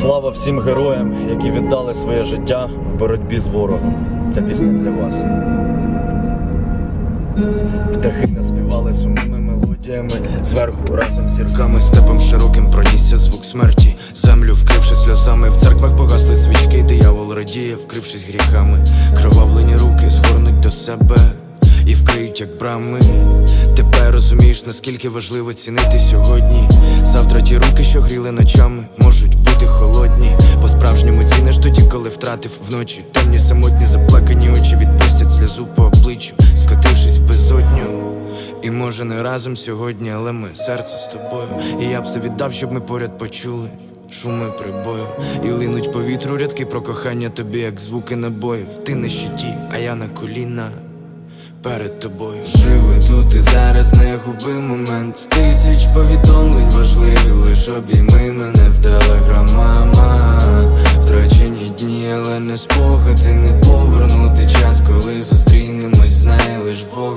Слава всім героям, які віддали своє життя в боротьбі з ворогом. Ця пісня для вас. Птахи наспівали сумними мелодіями зверху разом з зірками. Степом широким пронісся звук смерті. Землю вкривши сльозами, в церквах погасли свічки, диявол радіє, вкрившись гріхами. Кровавлені руки згорнуть до себе і вкриють, як брами. Тепер розумієш, наскільки важливо цінити сьогодні. Завтра руки, що гріли ночами, можуть бути холодні. По-справжньому ціниш тоді, коли втратив вночі. Темні самотні заплакані очі відпустять сльозу по обличчю, скотившись в безодню. І може не разом сьогодні, але ми серце з тобою. І я б все віддав, щоб ми поряд почули. Шуми прибою, і линуть по вітру рядки про кохання тобі, як звуки набоїв. Ти на щиті, а я на коліна перед тобою. Живи тут і зараз не губи момент. Тисяч повідомлень лиш обійми мене в телеграмама. Втрачені дні, але не спогади, не повернути час, коли зустрінемось, знає лиш Бог